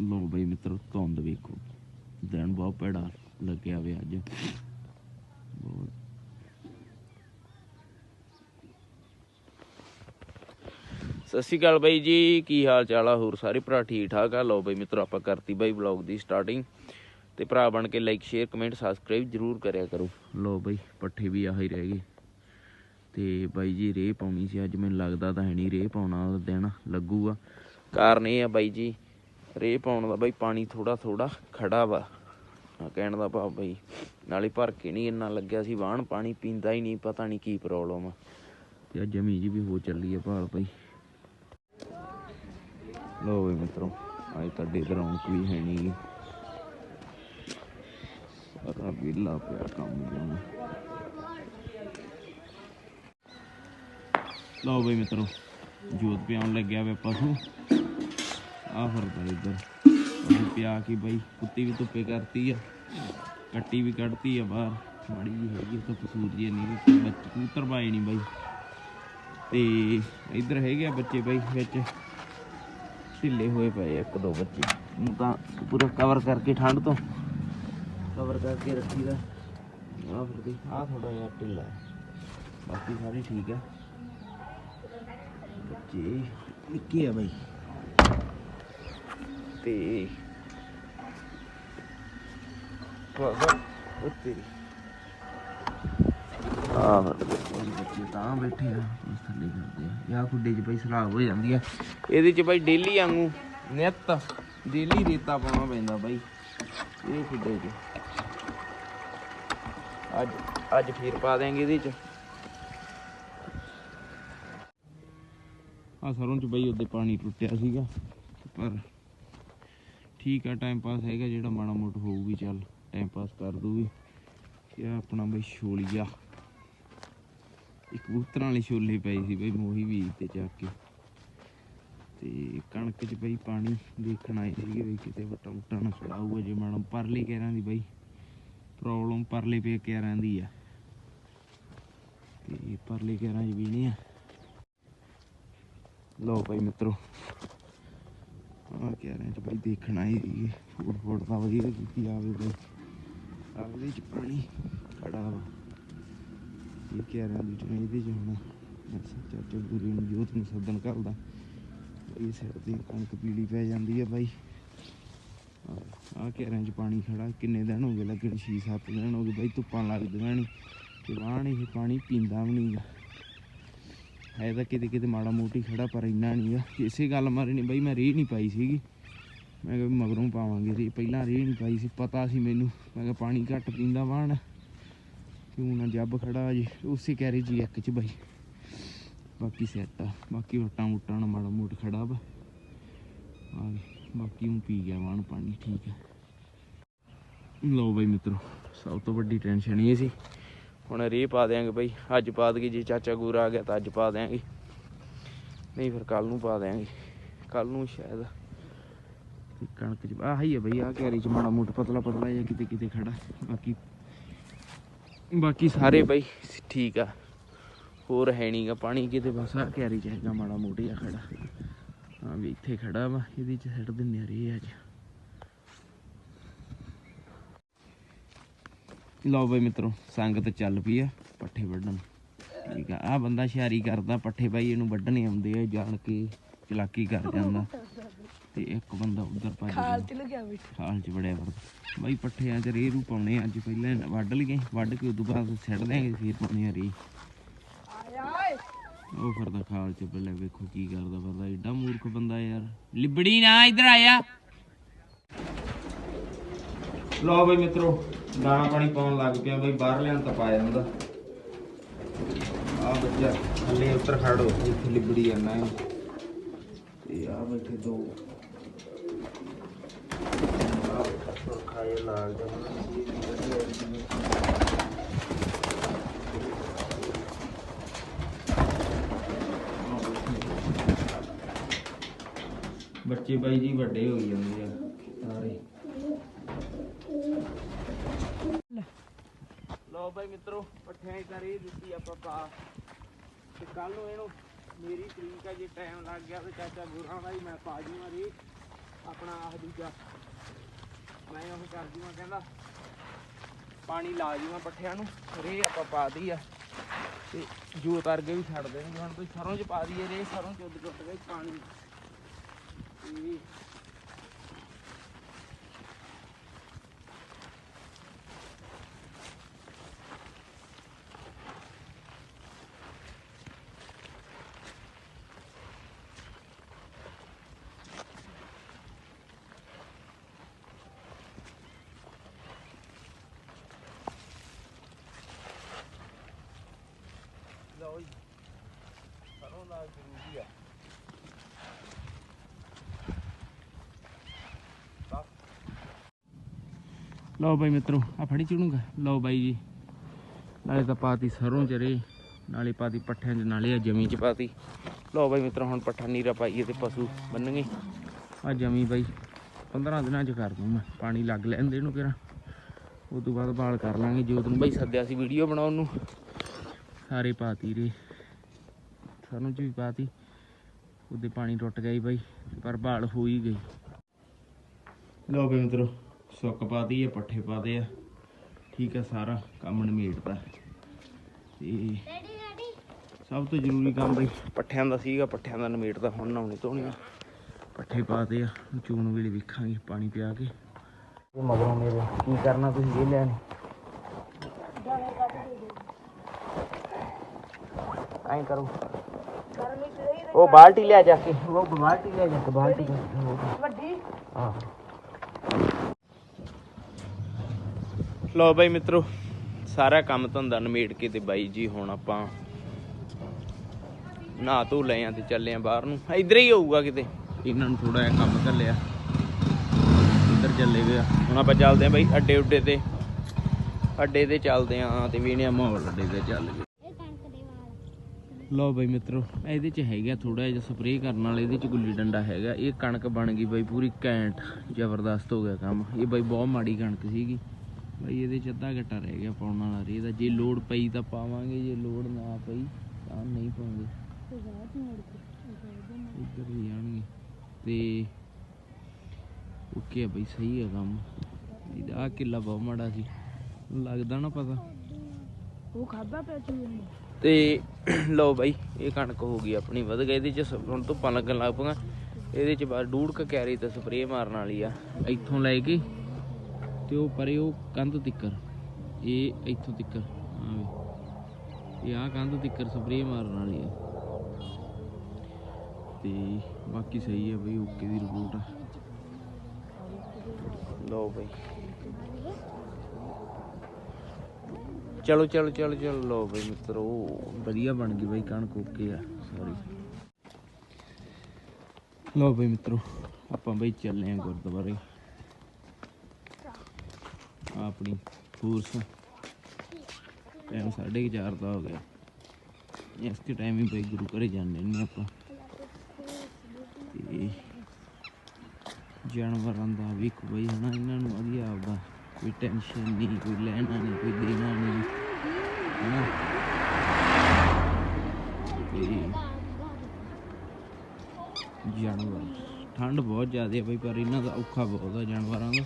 ਲੋ ਬਈ ਮਿੱਤਰ, ਧੁੰਦ ਵੇਖੋ। ਦਿਨ ਬਹੁਤ ਭੈੜਾ ਲੱਗਿਆ ਵੇ ਅੱਜ। ਬਹੁਤ। ਸਤਿ ਸ਼੍ਰੀ ਅਕਾਲ ਬਾਈ ਜੀ, ਕੀ ਹਾਲ ਚਾਲ ਆ? ਹੋਰ ਸਾਰੇ ਭਰਾ ਠੀਕ ਠਾਕ ਆ? ਲਓ ਬਾਈ ਮਿੱਤਰੋ, ਆਪਾਂ ਕਰਤੀ ਬਾਈ ਵਲੌਗ ਦੀ ਸਟਾਰਟਿੰਗ ਤੇ ਭਰਾ ਬਣ ਕੇ ਲਾਈਕ ਸ਼ੇਅਰ ਕਮੈਂਟ ਸਬਸਕ੍ਰਾਈਬ ਜਰੂਰ ਕਰਿਆ ਕਰੋ। ਲਓ ਬਾਈ, ਪੱਠੇ ਵੀ ਆਹੀ ਰਹਿ ਗਏ। ਤੇ ਬਾਈ ਜੀ, ਰੇਹ ਪਾਉਣੀ ਸੀ ਅੱਜ। ਮੈਨੂੰ ਲੱਗਦਾ ਤਾਂ ਹੈ ਨਹੀਂ, ਰੇਹ ਪਾਉਣਾ ਵਾਲਾ ਦਿਨ ਲੱਗੂਗਾ। ਕਾਰਨ ਇਹ ਆ ਬਾਈ ਜੀ ਰੇ ਪਾਉਣ ਦਾ ਬਾਈ ਪਾਣੀ ਥੋੜਾ ਥੋੜਾ ਖੜਾ ਵਾ। ਕਹਿਣ ਦਾ ਭਾਵ ਬਾਈ ਨਾਲੇ ਭਰ ਕੇ ਨਹੀਂ ਇੰਨਾ ਲੱਗਿਆ ਸੀ, ਵਾਹਣ ਪਾਣੀ ਪੀਂਦਾ ਹੀ ਨਹੀਂ, ਪਤਾ ਨਹੀਂ ਕੀ ਪ੍ਰੋਬਲਮ ਆ। ਤੇ ਆ ਜਮੀ ਜੀ ਵੀ ਹੋ ਚੱਲੀ ਆ ਭਾਲ ਬਾਈ। ਲੋ ਵੀ ਮਿੱਤਰੋ, ਅੱਜ ਤੁਹਾਡੇ ਇਧਰ ਰੌਣਕ ਕੋਈ ਹੈ ਨਹੀਂ। ਸਾਰਾ ਵਿਹਲਾ ਪਿਆ ਕੰਮ ਜਿਉਂ ਲਓ ਬਈ ਮਿੱਤਰੋ, ਜੋਤ ਪਿਆਉਣ ਲੱਗਿਆ ਵੇ ਪਸ਼ੂ ਆ ਫਰਦਾ ਇੱਧਰ। ਉਹ ਪਿਆ ਕੀ ਬਈ ਕੁੱਤੀ ਵੀ ਧੁੱਪੇ ਕਰਤੀ ਆ। ਕੱਟੀ ਵੀ ਕੱਢਤੀ ਆ ਬਾਹਰ। ਮਾੜੀ ਜੀ ਹੈਗੀ ਤਾਂ ਕਸੂਰ ਜੀ ਨਹੀਂ ਬੱਚੇ ਕਬੂਤਰ ਬਾਏ ਨਹੀਂ ਬਾਈ। ਤੇ ਇੱਧਰ ਹੈਗੇ ਆ ਬੱਚੇ ਬਈ ਵਿੱਚ। ਢਿੱਲੇ ਹੋਏ ਪਏ ਇੱਕ ਦੋ ਬੱਚੇ। ਨੂੰ ਤਾਂ ਪੂਰਾ ਕਵਰ ਕਰਕੇ ਠੰਡ ਤੋਂ ਕਵਰ ਕਰਕੇ ਰੱਖੀ ਦਾ ਆ ਫਿਰਦੀ। ਆ ਥੋੜਾ ਜਿਹਾ ਢਿੱਲਾ ਬਾਕੀ ਸਾਰੇ ਠੀਕ ਹੈ ਬੱਚੇ ਨਿੱਕੇ ਆ ਬਾਈ। ਤੇ ਵਾਹ ਉਹ ਤੇਰੀ ਆਹ ਬੱਚੇ ਤਾਂ ਬੈਠੇ ਆ ਉਸ ਥੱਲੇ ਕਰਦੇ ਆ। ਯਾ ਖੁੱਡੇ 'ਚ ਬਈ ਸਲਾਬ ਹੋ ਜਾਂਦੀ ਆ। ਇਹਦੇ 'ਚ ਬਈ ਡੇਲੀ ਵਾਂਗੂ ਨਿੱਤ ਡੇਲੀ ਰੇਤਾ ਪਾਉਣਾ ਪੈਂਦਾ ਬਈ ਇਹ ਖੁੱਡੇ 'ਚ। ਅੱਜ ਅੱਜ ਫੇਰ ਪਾ ਦਿਆਂਗੇ ਇਹਦੇ 'ਚ। ਆ ਸਰੋਂ 'ਚ ਬਈ ਉਹਦੇ ਪਾਣੀ ਟੁੱਟਿਆ ਸੀਗਾ ਪਰ ਠੀਕ ਆ ਟਾਈਮ ਪਾਸ ਹੈਗਾ, ਜਿਹੜਾ ਮਾੜਾ ਮੋਟ ਹੋਊਗੀ ਚੱਲ ਟਾਈਮ ਪਾਸ ਕਰ ਦੂਗੀ ਇਹ ਆਪਣਾ ਬਈ ਛੋਲੀਆ। ਇੱਕ ਕਬੂਤਰਾਂ ਵਾਲੀ ਛੋਲੇ ਪਈ ਸੀ ਬਈ, ਮੋਹੀ ਬੀਜ ਤੇ ਚੱਕ ਕੇ। ਤੇ ਕਣਕ 'ਚ ਬਈ ਪਾਣੀ ਦੇਖਣ ਆਏ ਸੀਗੇ ਵੀ ਕਿਤੇ ਵਟਾ ਵਟਾ ਨਾ ਖੜਾਊਗਾ ਜੇ ਮੈਡਮ ਪਰਲੇ ਕਹਿਰਾਂ ਦੀ ਬਈ। ਪ੍ਰੋਬਲਮ ਪਰਲੇ ਪੇ ਕਹਿਰਾਂ ਦੀ ਆ। ਤੇ ਪਰਲੇ ਕਹਿਰਾਂ 'ਚ ਵੀ ਨਹੀਂ ਆ। ਲੋ ਭਾਈ ਮਿੱਤਰੋ ਆ ਕਹਿਰਾਂ 'ਚ ਬਈ ਦੇਖਣਾ ਹੀ ਸੀਗੇ। ਫੂਡ ਫੂਡ ਤਾਂ ਵਧੀਆ ਕੀਤੀ ਆਵੇ ਬਈ। ਆਵੇ 'ਚ ਪਾਣੀ ਖੜਾ ਵਾ। ਇਹ ਕਹਿਰਾਂ ਦੀ ਟ੍ਰੇਨ ਇਹਦੇ 'ਚ ਹੁਣ ਚਾਚਾ ਗੁਰੂ ਨੂੰ ਜੋਤ ਨੂੰ ਸੱਦਣ ਕਰਦਾ ਇਹ ਸਿਰ ਤੇ ਕਣਕ ਪੀਲੀ ਪੈ ਜਾਂਦੀ ਆ ਬਾਈ। ਆ ਕਹਿਰਾਂ 'ਚ ਪਾਣੀ ਖੜਾ। ਕਿੰਨੇ ਦਿਨ ਹੋ ਗਏ ਲੱਗਣ? 6-7 ਦਿਨ ਹੋ ਗਏ ਬਾਈ ਧੁੱਪਾਂ ਲੱਗਦੀਆਂ ਨਹੀਂ। ਤੇ ਵਾਹਣ ਇਹ ਪਾਣੀ ਪੀਂਦਾ ਵੀ ਨਹੀਂਗਾ ਹੈ ਤਾਂ ਕਿਤੇ ਕਿਤੇ ਮਾੜਾ ਮੋਟੀ ਖੜਾ, ਪਰ ਇੰਨਾ ਨਹੀਂ ਆ ਇਸੇ ਗੱਲ ਮਾਰੇ ਨਹੀਂ ਬਈ ਮੈਂ ਰੀਹ ਨਹੀਂ ਪਾਈ ਸੀਗੀ। ਮੈਂ ਕਿਹਾ ਵੀ ਮਗਰੋਂ ਪਾਵਾਂਗੇ ਰੀ ਪਹਿਲਾਂ ਰੀਹ ਨਹੀਂ ਪਾਈ ਸੀ, ਪਤਾ ਸੀ ਮੈਨੂੰ। ਮੈਂ ਕਿਹਾ ਪਾਣੀ ਘੱਟ ਪੀਂਦਾ ਵਾਹਣ। ਕਿਉਂ ਨਾ ਜੱਬ ਖੜਾ ਜੀ। ਉਸੇ ਕੈਰੀ ਜੀ ਇੱਕ ਚ ਬਾਈ। ਬਾਕੀ ਸੈੱਟ ਆ। ਬਾਕੀ ਵਟਾਂ ਵੁਟਾਂ ਨਾਲ ਮਾੜਾ ਮੋਟ ਖੜਾ ਵਾ। ਆ ਬਾਕੀ ਉਹ ਪੀ ਗਿਆ ਵਾਣ ਪਾਣੀ। ਠੀਕ ਹੈ ਲਓ ਬਾਈ ਮਿੱਤਰੋ, ਸਭ ਤੋਂ ਵੱਡੀ ਟੈਨਸ਼ਨ ਇਹ ਸੀ। ਹੁਣ ਰੇ ਪਾ ਦਿਆਂਗੇ ਬਈ। ਅੱਜ ਪਾ ਦਈਏ, ਜੇ ਚਾਚਾ ਗੂਰਾ ਆ ਗਿਆ ਤਾਂ ਅੱਜ ਪਾ ਦਿਆਂਗੇ। ਨਹੀਂ ਫਿਰ ਕੱਲ ਨੂੰ ਪਾ ਦਿਆਂਗੇ। ਕੱਲ ਨੂੰ ਸ਼ਾਇਦ ਕਣਕ ਚ ਆਹ ਹੀ ਹੈ ਬਈ ਆ ਕੈਰੀ ਚ ਮਾੜਾ ਮੋਟਾ ਪਤਲਾ ਪਤਲਾ ਜਿਹਾ ਕਿਤੇ ਕਿਤੇ ਖੜਾ। ਬਾਕੀ ਬਾਕੀ ਸਾਰੇ ਬਈ ਠੀਕ ਆ। ਹੋਰ ਹੈ ਨਹੀਂਗਾ ਪਾਣੀ ਕਿਤੇ, ਬਸ ਆ ਕੈਰੀ ਚ ਹੈਗਾ ਮਾੜਾ ਮੋਟਾ ਜਿਹਾ ਖੜਾ। ਹਾਂ ਵੀ ਇੱਥੇ ਖੜਾ ਵਾ, ਇਹਦੇ ਚ ਸਿੱਟ ਦਿੰਦੇ ਆ ਰੇ ਅੱਜ। ਲਓ ਬਈ ਮਿੱਤਰੋ ਸੰਗਤ ਚੱਲ ਪਈ ਆ ਪੱਠੇ ਵੱਢਣ। ਠੀਕ ਆ ਆ ਬੰਦਾ ਸ਼ਿਆਰੀ ਕਰਦਾ ਪੱਠੇ ਬਾਈ ਇਹਨੂੰ ਵੱਢਣੇ ਆਉਂਦੇ ਆ ਜਾਣ ਕੇ ਚਲਾਕੀ ਕਰ ਜਾਂਦਾ। ਤੇ ਇੱਕ ਬੰਦਾ ਉਧਰ ਭੱਜ ਖਾਲ ਚ ਲੱਗਿਆ ਬੈਠਾ ਖਾਲ ਚ ਵੜਿਆ ਵਰਦਾ ਬਾਈ ਪੱਠਿਆਂ ਚ ਰੇਹ ਰੂ ਪਾਉਣੇ ਅੱਜ ਪਹਿਲਾਂ ਵੱਢ ਲਈਏ ਵੱਢ ਕੇ ਉਦੋਂ ਬਾਅਦ ਸਿੱਟ ਦਿਆਂਗੇ ਫਿਰ ਪਾਉਣੇ ਆ ਰੇਹ। ਉਹ ਫਿਰਦਾ ਖਾਲ ਚ ਪਹਿਲਾਂ ਵੇਖੋ ਕੀ ਕਰਦਾ ਫਿਰਦਾ ਏਡਾ ਮੂਰਖ ਬੰਦਾ ਯਾਰ। ਲਿਬੜੀ ਨਾ ਇੱਧਰ ਆਇਆ ਲਓ ਬਈ ਮਿੱਤਰੋ ਦਾਣਾ ਪਾਣੀ ਪਾਉਣ ਲੱਗ ਪਿਆ ਬਈ, ਬਾਹਰ ਲੈਣ ਤਾਂ ਪਾਇਆ ਜਾਂਦਾ ਆ ਬੱਚਾ ਥੱਲੇ ਉੱਤਰ ਖੜੋ ਇੱਥੇ ਲਿਬੜੀ ਜਾਂਦਾ ਹੈ। ਤੇ ਆ ਬੈਠੇ ਦੋ। ਖਾਏ ਲਾਲ ਬੱਚੇ ਬਾਈ ਜੀ ਵੱਡੇ ਹੋ ਜਾਂਦੇ ਆ, ਸਾਰੇ। ਲਓ ਬਾਈ ਮਿੱਤਰੋ, ਪੱਠਿਆਂ ਦੀ ਤਾਂ ਦਿੱਤੀ ਆਪਾਂ ਪਾ। ਤੇ ਕੱਲ ਨੂੰ ਇਹਨੂੰ ਮੇਰੀ ਤਰੀਕ ਆ, ਜੇ ਟਾਈਮ ਲੱਗ ਗਿਆ ਤੇ ਚਾਚਾ ਗੁਰਾਂ ਦਾ ਹੀ ਮੈਂ ਪਾ ਜੂਗਾ ਰੇ ਆਪਣਾ ਆਹ ਦੂਜਾ। ਮੈਂ ਉਹ ਕਰ ਦੂੰਗਾ ਕਹਿੰਦਾ, ਪਾਣੀ ਲਾ ਜੂਗਾ ਪੱਠਿਆਂ ਨੂੰ ਰੇ ਆਪਾਂ ਪਾ ਦਈ ਆ। ਤੇ ਜੋਤ ਅਰਗੇ ਵੀ ਛੱਡ ਦੇਣਗੇ, ਹੁਣ ਕੋਈ ਸਰੋਂ ਚ ਪਾ ਦਈਏ ਰੇ ਸਰੋਂ ਚ ਉੱਡ ਟੁੱਟ ਗਈ ਪਾਣੀ ਤੇ ਲਓ ਜੀ ਸਰੋਂ ਜ਼ਰੂਰੀ ਆ ਲਓ ਬਾਈ ਮਿੱਤਰੋ ਆ ਫੜੀ ਚੁਣੂਗਾ। ਲਓ ਬਾਈ ਜੀ, ਨਾਲੇ ਤਾਂ ਪਾਤੀ ਸਰੋਂ ਚ ਰੇ ਨਾਲੇ ਪਾਤੀ ਪੱਠਿਆਂ ਚ ਨਾਲੇ ਆ ਜਮੀ ਚ ਪਾਤੀ। ਲਓ ਬਾਈ ਮਿੱਤਰੋ, ਹੁਣ ਪੱਠਾ ਨੀਰਾ ਪਾਈਏ ਤੇ ਪਸ਼ੂ ਬੰਨਣਗੇ ਆ ਜਮੀ ਬਾਈ 15 ਦਿਨਾਂ ਚ ਕਰ ਦੂੰ ਮੈਂ ਪਾਣੀ ਲੱਗ ਲੈਂਦੇ ਇਹਨੂੰ ਕਿਰਾ ਉਸ ਤੋਂ ਬਾਅਦ ਬਾਲ ਕਰ ਲਾਂਗੇ ਜੋਤ ਨੂੰ। ਬਾਈ ਸੱਦਿਆ ਸੀ ਵੀਡੀਓ ਬਣਾਉਣ ਨੂੰ। ਸਾਰੇ ਪਾਤੀ ਰੇ। ਸਾਨੂੰ ਵੀ ਪਾਤੀ। ਉਹਦੇ ਪਾਣੀ ਟੁੱਟ ਗਿਆ ਬਾਈ ਪਰ ਬਾਲ ਹੋ ਹੀ ਗਈ। ਲਓ ਬਈ ਮਿੱਤਰੋ ਸੁੱਕ ਪਾਤੀ ਹੈ ਪੱਠੇ ਪਾਦੇ ਆ। ਠੀਕ ਆ ਸਾਰਾ ਕੰਮ ਨਿਮੇੜਦਾ ਤੇ ਸਭ ਤੋਂ ਜ਼ਰੂਰੀ ਕੰਮ ਬਈ ਪੱਠਿਆਂ ਦਾ ਸੀਗਾ ਪੱਠਿਆਂ ਦਾ ਨਿਮੇੜਦਾ ਹੁਣ ਨਹਾਉਣੇ ਧੋਣੇ ਪੱਠੇ ਪਾਤੇ ਆ ਚੂਣ ਵੇਲੇ ਵੇਖਾਂਗੇ ਪਾਣੀ ਪਿਆ ਕੇ। ਇਹ ਮਗਰੋਂ ਮੇਰੇ ਕੀ ਕਰਨਾ ਤੁਸੀਂ ਇਹ ਲੈਣ ਐਂ ਕਰੋ। ਉਹ ਬਾਲਟੀ ਲਿਆ ਜਾ ਕੇ। ਉਹ ਬਾਲਟੀ ਲਿਆ ਜਾ ਕੇ ਬਾਲਟੀ ਵੱਡੀ। ਹਾਂ। ਲੋ ਬਾਈ ਮਿੱਤਰੋ ਸਾਰਾ ਕੰਮ ਧੰਦਾ ਨਿਮੇੜ ਕੇ ਤੇ ਬਾਈ ਜੀ ਹੁਣ ਆਪਾਂ ਨਹਾ ਧੋ ਲਏ ਆ ਤੇ ਚੱਲੇ ਆ ਬਾਹਰ ਨੂੰ। ਇੱਧਰ ਹੀ ਹੋਊਗਾ ਕਿਤੇ। ਇਹਨਾਂ ਨੂੰ ਥੋੜਾ ਜਿਹਾ ਕੰਮ ਘੱਲਿਆ ਇੱਧਰ ਚੱਲੇ ਗਏ ਆ। ਹੁਣ ਆਪਾਂ ਚੱਲਦੇ ਆ ਬਾਈ ਅੱਡੇ ਉੱਡੇ ਤੇ। ਅੱਡੇ ਤੇ ਚੱਲਦੇ ਆ ਤੇ ਵੀਣਿਆ ਮਾਹੌਲ ਅੱਡੇ ਤੇ ਚੱਲ ਗਏ। ਲਓ ਬਾਈ ਮਿੱਤਰੋ, ਇਹਦੇ ਚ ਹੈਗਾ ਥੋੜਾ ਜਿਹਾ ਸਪਰੇਅ ਕਰਨ ਵਾਲਾ, ਇਹਦੇ ਚ ਗੁੱਲੀ ਡੰਡਾ ਹੈਗਾ। ਇਹ ਕਣਕ ਬਣ ਗਈ ਬਾਈ ਪੂਰੀ ਘੈਂਟ, ਜ਼ਬਰਦਸਤ ਹੋ ਗਿਆ ਕੰਮ। ਇਹ ਬਾਈ ਬਹੁਤ ਮਾੜੀ ਕਣਕ ਸੀਗੀ। ਬਾਈ ਇਹਦੇ ਚ ਅੱਧਾ ਘੱਟਾ ਰਹਿ ਗਿਆ ਪਾਉਣ ਵਾਲਾ ਰੇ ਦਾ ਜੇ ਲੋੜ ਪਈ ਤਾਂ ਪਾਵਾਂਗੇ, ਜੇ ਲੋੜ ਨਾ ਪਈ ਤਾਂ ਨਹੀਂ ਪਾਉਂਦੇ। ਇੱਧਰ ਵੀ ਜਾਣਗੇ ਤੇ ਓਕੇ ਆ ਸਹੀ ਹੈ ਕੰਮ। ਇਹਦਾ ਆਹ ਕਿੱਲਾ ਬਹੁਤ ਮਾੜਾ ਸੀ। ਲੱਗਦਾ ਨਾ ਪਤਾ। ਉਹ ਖਾਦਾ ਪਿਆ ਚੂਹੇ ਨੇ? ਤੇ ਲਓ ਬਾਈ, ਇਹ ਕਣਕ ਹੋ ਗਈ ਆਪਣੀ, ਵਧ ਗਈ, ਇਹਦੇ ਚ ਹੁਣ ਧੁੱਪਾਂ ਲੱਗਣ ਲੱਗ ਪਈਆਂ। ਇਹਦੇ ਚ ਬਾਹਰ ਡੂੜ ਕ ਕੈਰੀ ਤੇ ਸਪਰੇਅ ਮਾਰਨ ਵਾਲੀ ਆ, ਇੱਥੋਂ ਲੈ ਕੇ ਤੇ ਉਹ ਪਰੇ ਉਹ ਕੰਧ ਤਿੱਕਰ। ਇਹ ਇੱਥੋਂ ਤਿੱਕਰ ਆ ਇਹ ਆ ਕੰਧ ਤਿੱਕਰ ਸਪਰੇਅ ਮਾਰਨ ਵਾਲੀ ਆ। ਤੇ ਬਾਕੀ ਸਹੀ ਆ ਬਈ, ਓਕੇ ਦੀ ਰਿਪੋਰਟ ਆ। ਲਓ ਬਈ। ਚਲੋ ਚਲੋ ਚਲੋ ਚਲੋ ਲੋ ਬਈ ਮਿੱਤਰੋ, ਵਧੀਆ ਬਣ ਗਈ ਬਈ ਕਣਕ, ਓਕੇ ਆ ਸੌਰੀ ਲਓ ਬਈ ਮਿੱਤਰੋ, ਆਪਾਂ ਬਈ ਚੱਲੇ ਆ ਗੁਰਦੁਆਰੇ। ਆਹ ਆਪਣੀ ਫੋਰਸ ਟਾਈਮ 4:30 ਦਾ ਹੋ ਗਿਆ। ਇਸ ਕੇ ਟਾਈਮ ਹੀ ਬਈ ਗੁਰੂ ਘਰੇ ਜਾਂਦੇ ਨੇ ਆਪਾਂ। ਤੇ ਜਾਨਵਰਾਂ ਦਾ ਵੀ ਕੋਈ ਨਾ ਇਹਨਾਂ ਨੂੰ ਵਧੀਆ ਆਪਦਾ ਕੋਈ ਟੈਨਸ਼ਨ ਨਹੀਂ, ਕੋਈ ਲੈਣਾ ਨਹੀਂ, ਕੋਈ ਦੇਣਾ ਨਹੀਂ। ਜਾਨਵਰ। ਠੰਡ ਬਹੁਤ ਜ਼ਿਆਦਾ ਹੈ ਬਈ, ਪਰ ਇਹਨਾਂ ਦਾ ਔਖਾ ਬਹੁਤ ਆ ਜਾਨਵਰਾਂ ਦਾ।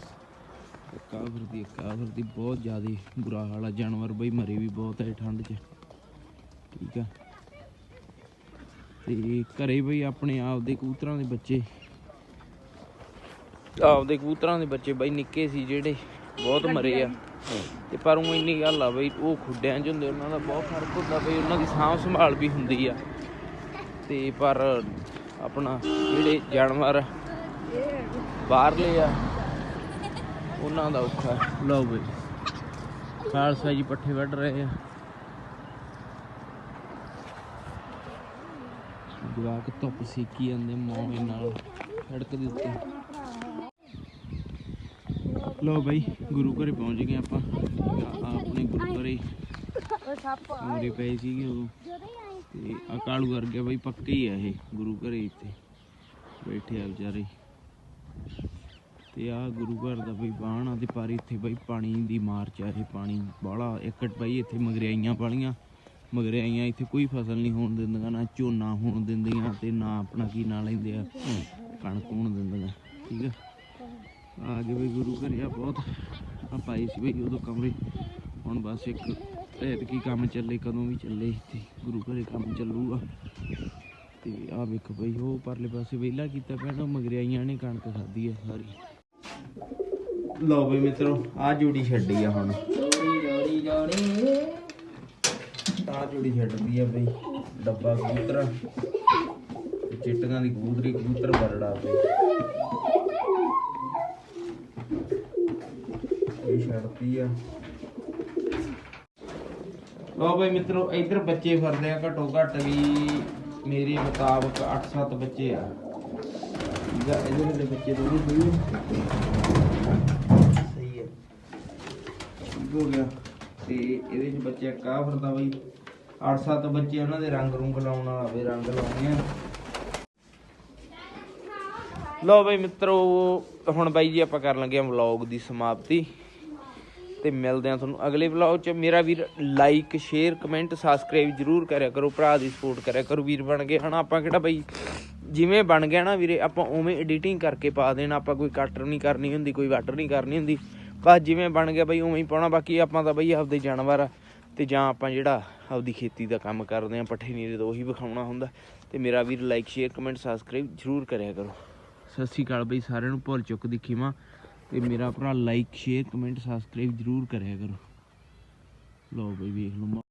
ਕਾਫਰ ਦੀ ਕਾਫਰ ਦੀ ਬਹੁਤ ਜ਼ਿਆਦਾ ਬੁਰਾ ਹਾਲ ਆ। ਜਾਨਵਰ ਬਈ ਮਰੇ ਵੀ ਬਹੁਤ ਹੈ ਠੰਡ 'ਚ। ਠੀਕ ਆ। ਤੇ ਘਰੇ ਬਈ ਆਪਣੇ ਆਪ ਦੇ ਕਬੂਤਰਾਂ ਦੇ ਬੱਚੇ। ਆਪਦੇ ਕਬੂਤਰਾਂ ਦੇ ਬੱਚੇ ਬਈ, ਨਿੱਕੇ ਸੀ ਜਿਹੜੇ। ਬਹੁਤ ਮਰੇ ਆ। ਤੇ ਪਰ ਉਹ ਇੰਨੀ ਗੱਲ ਆ ਬਈ, ਉਹ ਖੁੱਡਿਆਂ 'ਚ ਹੁੰਦੇ, ਉਹਨਾਂ ਦਾ ਬਹੁਤ ਫ਼ਰਕ ਹੁੰਦਾ ਬਈ, ਉਹਨਾਂ ਦੀ ਸਾਂਭ ਸੰਭਾਲ ਵੀ ਹੁੰਦੀ ਆ। ਤੇ ਪਰ ਆਪਣਾ ਜਿਹੜੇ ਜਾਨਵਰ ਬਾਹਰਲੇ ਆ, ਉਹਨਾਂ ਦਾ ਔਖਾ ਲਓ ਬਈ ਖਾਲਸਾ ਜੀ ਪੱਠੇ ਵੱਢ ਰਹੇ ਆ। ਜਵਾਕ ਧੁੱਪ ਸੇਕੀ ਜਾਂਦੇ ਮੌਕੇ ਨਾਲ, ਸੜਕ ਦੇ ਉੱਤੇ। ਲੋ ਬਾਈ, ਗੁਰੂ ਘਰੇ ਪਹੁੰਚ ਗਏ ਆਪਾਂ। ਆਪਣੇ ਗੁਰੂ ਘਰੇ ਉਹ ਸੱਪ ਕਮਰੇ ਪਏ ਸੀਗੇ ਉਹ ਤੇ ਆ ਕਾਲੂ ਕਰ ਗਿਆ ਬਈ ਪੱਕੇ ਹੀ ਆ ਇਹ ਗੁਰੂ ਘਰੇ ਇੱਥੇ। ਬੈਠੇ ਆ ਵਿਚਾਰੇ। ਤੇ ਆ ਗੁਰੂ ਘਰ ਦਾ ਬਈ ਬਾਣ ਆ ਤੇ ਪਰ ਇੱਥੇ ਬਈ ਪਾਣੀ ਦੀ ਮਾਰਚ ਆ ਇਹ ਪਾਣੀ। ਬਾਹਲਾ ਇਕਟ ਪਈ ਇੱਥੇ ਮਗਰਿਆਈਆਂ ਪਾਲੀਆਂ ਮਗਰਿਆਈਆਂ ਇੱਥੇ ਕੋਈ ਫਸਲ ਨਹੀਂ ਹੋਣ ਦਿੰਦੀਆਂ, ਨਾ ਝੋਨਾ ਹੋਣ ਦਿੰਦੀਆਂ ਤੇ ਨਾ ਆਪਣਾ ਕੀ ਨਾਂ ਲੈਂਦੇ ਆ? ਕਣਕ ਹੋਣ ਦਿੰਦੀਆਂ, ਠੀਕ ਆ? ਆ ਗਏ ਬਈ ਗੁਰੂ ਘਰੇ ਆ, ਬਹੁਤ ਆ ਪਾਈ ਸੀ ਬਈ ਉਦੋਂ ਕਮਰੇ। ਹੁਣ ਬਸ ਇੱਕ ਐਤਕੀ ਕੰਮ ਚੱਲੇ, ਕਦੋਂ ਵੀ ਚੱਲੇ ਤੇ ਗੁਰੂ ਘਰੇ ਕੰਮ ਚੱਲੂਗਾ। ਤੇ ਆ ਵੇਖੋ ਬਈ, ਉਹ ਪਰਲੇ ਪਾਸੇ ਵਿਹਲਾ ਕੀਤਾ ਪਿਆ ਮਗਰਿਆਈਆਂ ਨੇ, ਕਣਕ ਖਾਧੀ ਆ ਸਾਰੀ। ਲਓ ਬਈ ਮਿੱਤਰੋ ਆ ਜੋੜੀ ਛੱਡੀ ਆ ਹੁਣ। ਜੋੜੀ ਜੋੜੀ ਆ ਜੋੜੀ ਛੱਡਦੀ ਆ ਬਈ, ਡੱਬਾ ਕਬੂਤਰ। ਤੇ ਚਿੱਟੀਆਂ ਦੀ ਕਬੂਤਰੀ ਕਬੂਤਰ ਬਰੜਾ ਬਈ। ਇਹ ਛੱਡਦੀ ਆ ਲਓ ਬਈ ਮਿੱਤਰੋ ਇੱਧਰ ਬੱਚੇ ਫਿਰਦੇ ਆ ਘੱਟੋ ਘੱਟ ਵੀ ਮੇਰੇ ਮੁਤਾਬਕ 8-7 ਬੱਚੇ ਆ। ਆ ਇਹਦੇ ਦੇ ਬੱਚੇ ਦੋਨੋਂ ਸਹੀ ਆ? ਸਹੀ ਹੈ ਹੋ ਗਿਆ। ਤੇ ਇਹਦੇ ਚ ਬੱਚਾ ਕਾ ਫਿਰਦਾ ਬਈ। 8-7 ਬੱਚੇ ਉਹਨਾਂ ਦੇ ਰੰਗ ਰੁੰਗ ਲਾਉਣ ਵਾਲਾ ਵੇ ਰੰਗ ਲਾਉਣੇ ਆ। ਲਓ ਬਈ ਮਿੱਤਰੋ ਹੁਣ ਬਾਈ ਜੀ ਆਪਾਂ ਕਰਨ ਲੱਗੇ ਆ ਵਲੌਗ ਦੀ ਸਮਾਪਤੀ। ਤੇ ਮਿਲਦੇ ਆ ਤੁਹਾਨੂੰ ਅਗਲੇ ਵਲੌਗ 'ਚ। ਮੇਰਾ ਵੀਰ ਲਾਈਕ ਸ਼ੇਅਰ ਕਮੈਂਟ ਸਬਸਕ੍ਰਾਈਬ ਜਰੂਰ ਕਰਿਆ ਕਰੋ, ਭਰਾ ਦੀ ਸਪੋਰਟ ਕਰਿਆ ਕਰੋ। ਵੀਰ ਬਣ ਗਏ ਹਨਾ, ਆਪਾਂ ਕਿਹੜਾ ਬਈ, ਜਿਵੇਂ ਬਣ ਗਿਆ ਨਾ ਵੀਰੇ, ਆਪਾਂ ਉਵੇਂ ਐਡੀਟਿੰਗ ਕਰਕੇ ਪਾ ਦੇਣਾ, ਆਪਾਂ ਕੋਈ ਕੱਟ ਨਹੀਂ ਕਰਨੀ ਹੁੰਦੀ, ਕੋਈ ਵੱਟ ਨਹੀਂ ਕਰਨੀ ਹੁੰਦੀ। ਬਸ ਜਿਵੇਂ ਬਣ ਗਿਆ ਬਈ, ਉਵੇਂ ਹੀ ਪਾਉਣਾ, ਬਾਕੀ ਆਪਾਂ ਤਾਂ ਬਈ ਆਪਦੇ ਜਾਨਵਰ ਆ। ਤੇ ਜਾਂ ਆਪਾਂ ਜਿਹੜਾ ਆਪਦੀ ਖੇਤੀ ਦਾ ਕੰਮ ਕਰਦੇ ਆ ਪੱਠੇ ਨੀਰੇ ਤੋਂ ਉਹੀ ਵਿਖਾਉਣਾ ਹੁੰਦਾ। ਤੇ ਮੇਰਾ ਵੀਰ ਲਾਈਕ ਸ਼ੇਅਰ ਕਮੈਂਟ ਸਬਸਕ੍ਰਾਈਬ ਜਰੂਰ ਕਰਿਆ ਕਰੋ। ਸਤਿ ਸ਼੍ਰੀ ਅਕਾਲ ਬਈ, ਸਾਰਿਆਂ ਨੂੰ ਭੁੱਲ ਚੁੱਕ ਦੀ ਖਿਮਾ। ਤੇ ਮੇਰਾ ਭਰਾ ਲਾਈਕ ਸ਼ੇਅਰ ਕਮੈਂਟ ਸਬਸਕ੍ਰਾਈਬ ਜਰੂਰ ਕਰਿਆ ਕਰੋ। ਲਓ ਬਈ ਵੇਖ ਲਓ।